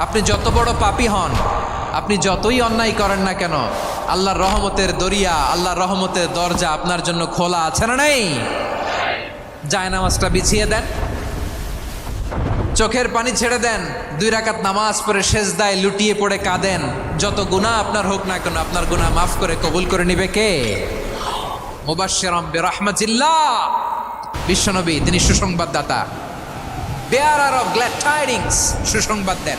আপনি যত বড় পাপী হন, আপনি যতই অন্যায় করেন না কেন, আল্লাহর রহমতের দরিয়া, আল্লাহর রহমতের দরজা আপনার জন্য খোলা আছে না নেই? যায় নামাজটা বিছিয়ে দেন। চোখের পানি ছেড়ে দেন। দুই রাকাত নামাজ পড়ে শেষ দায় লুটিয়ে পড়ে কাঁদেন। যত গুনাহ আপনার হোক না কেন, আপনার গুনাহ মাফ করে কবুল করে নিবে কে? মুবাশশিরাম বিরহমাতিল্লাহ। বিশ্বনবী, তিনি সুসংবাদদাতা। বেয়ারার অফ গ্ল্যাড সুসংবাদ দেন।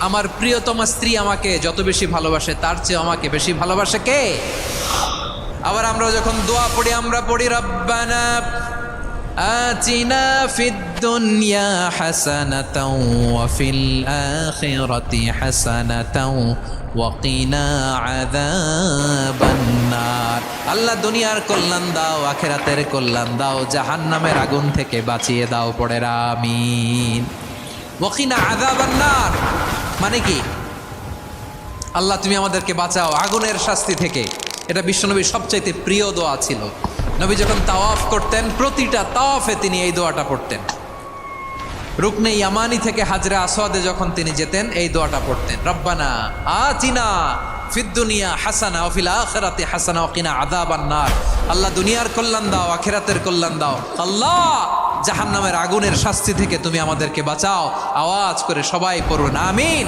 আমার প্রিয়তমা স্ত্রী আমাকে যত বেশি ভালোবাসে তার চেয়েও আমাকে বেশি ভালোবাসে কে আবার আমরা যখন দোয়া পড়ি আমরা পড়ি রব্বানা آتنا في الدنيا حسنة وفي الآخرة حسنة وقنا عذاب النار আল্লাহ দুনিয়ার কল্যাণ দাও আখেরাতের কল্যাণ দাও জাহান্নামের আগুন থেকে বাঁচিয়ে দাও পড়ে আমিন ওয়াকিনা আযাবান নার মানে কি? আল্লাহ, তুমি আমাদেরকে বাঁচাও। আগুনের শাস্তি থেকে। এটা বিশ্বনবীর সবচাইতে প্রিয় দোয়া ছিল। নবী যখন তাওয়াফ করতেন, প্রতিটা তাওয়াফে তিনি এই দোয়াটা পড়তেন। রুকনে ইয়ামানি থেকে হাজরা আসওয়াদে যখন তিনি যেতেন, এই দোয়াটা পড়তেন। রব্বানা আতিনা ফিদ্দুনিয়া হাসানা ওফিল আখেরাতে হাসানা ওকিনা আদাবান নার। আল্লাহ, দুনিয়ার কল্যাণ দাও, আখেরাতের কল্যাণ দাও। আল্লাহ! জাহান্নামের আগুনের শাস্তি থেকে তুমি আমাদেরকে বাঁচাও। আওয়াজ করে সবাই পড়ুন, আমিন।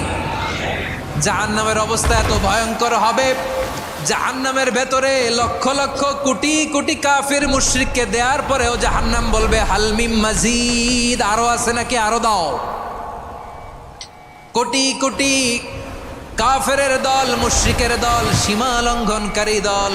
জাহান্নামের অবস্থা এত ভয়ঙ্কর হবে। জাহান্নামের ভেতরে লক্ষ লক্ষ কোটি কোটি কাফির মুশরিককে দেওয়ার পরেও জাহান্নাম বলবে হালমিম মাজিদ। আরও আছে নাকি? আরও দাও। কোটি কোটি কাফেরের দল, মুশ্রিকের দল, সীমা লঙ্ঘনকারী দল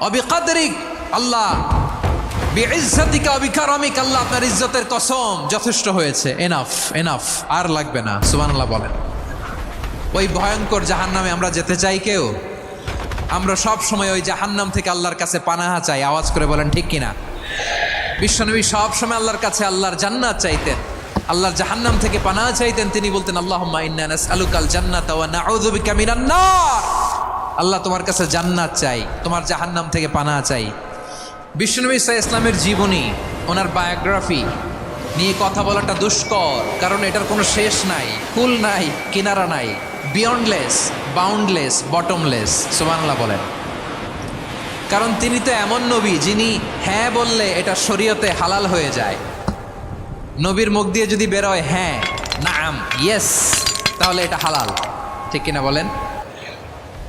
অবিকাদরিক আল্লাহ, বেইজ্জাতিকা অবিকারমিক আল্লাহ আপনার ইজ্জতের কসম যথেষ্ট হয়েছে। এনাফ এনাফ আর লাগবে না, সুবহানাল্লাহ বলেন। ওই ভয়ঙ্কর জাহান্নামে আমরা যেতে চাই কেউ? আমরা সব সময় ওই জাহান্নাম থেকে আল্লাহর কাছে পানাহা চাই। আওয়াজ করে বলেন, ঠিক কিনা? বিশ্বনবী সব সময় আল্লাহর কাছে আল্লাহর জান্নাত চাইতেন। আল্লাহর জাহান্নাম থেকে পানাহা চাইতেন। তিনি বলতেন, আল্লাহুম্মা ইন্না নাসআলুকাল জান্নাতা ওয়া নাউযু বিকা মিনান নার। আল্লাহ তোমার কাছে জান্নাত চাই, তোমার জাহান্নাম থেকে পানা চাই। বিশ্বনবী সাল্লাল্লাহু ইসলামের জীবনী, ওনার বায়োগ্রাফি নিয়ে কথা বলাটা দুষ্কর, কারণ এটার কোনো শেষ নাই কুল নাই, কিনারা নাই বিয়ন্ডলেস বাউন্ডলেস বটমলেস সুবহানাল্লাহ বলেন। কারণ তিনি তো এমন নবী যিনি হ্যাঁ বললে এটা শরীয়তে হালাল হয়ে যায়। নবীর মুখ দিয়ে যদি বেরোয় হ্যাঁ নাম ইয়েস তাহলে এটা হালাল। ঠিক কিনা বলেন?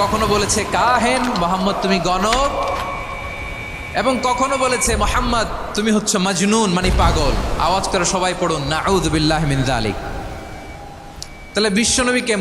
কখনো বলেছে কাহেন, মোহাম্মদ তুমি গণক, এবং কখনো বলেছে মোহাম্মদ তুমি হচ্ছে মাজনুন মানে পাগল। আওয়াজ করে সবাই পড়ুন না আউদ্দিল্লাহ মিন জালিক তাহলে বিশ্বনবীকে